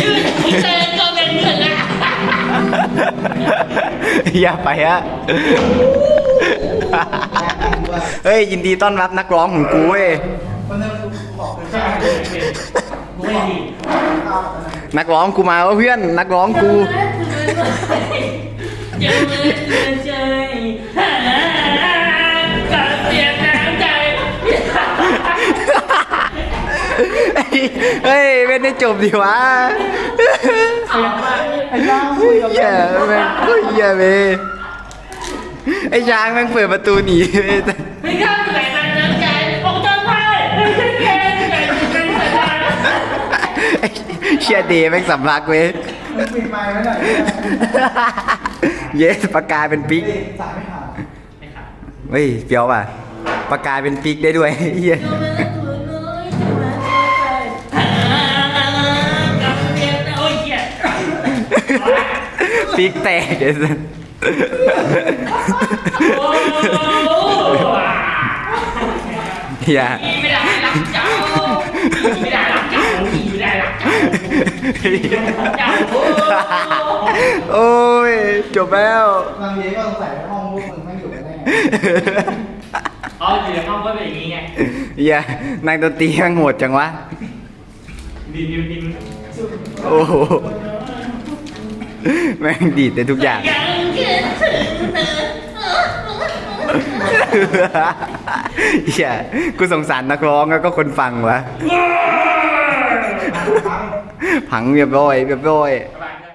ชื่อเจอก็เป็นเพื่อะอย่าไปฮะ เฮ้ย ยินดีต้อนรับนักร้องของกูเว้ยนักร้องกูมาวะเพื่อน นักร้องกูยังไม่ใเฮ้ยไม่ได้จบดิวะเอามาไอ้ย่างคุยกับเหี้ยแม่งโคตรเหี้ยเว้ยไอ้ช้างแม่งเปิดประตูหนีเว้ยไม่เข้าใจมันน้ำใจออกจากไพ่ไม่ใช่แกแต่เป็นสถานไอ้เชียเดย์แม่งสำลักเว้ยมึงปิดไมค์ไว้หน่อยเยสปากกาเป็นปิ๊กสายไม่ขาดเฮ้ยเปียวป่ะปากกาเป็นปิ๊กได้ด้วยเหี้ย ปิ๊กแตกไอ้สัสโอ้อย่ายไม่ได้รักเจ้าไม่ได้รักเจ้าไม่ได้รักเจ้าเจ้าโอ้ยจบแล้วบางทีก็สงสัยว่าห้องพวกมึงไม่อยู่กันแน่อ๋ออยู่ในห้องก็เป็นอย่างนี้ไงอย่านักดนตรีแม่งโหดจังวะดินดินดินโอ้โห แม่งดีดในทุกอย่าง ยังคิดถึงเธอเหี้ยกูสงสารนักร้องแล้วก็คนฟังวะ พังเรียบร้อยเรียบร้อยโ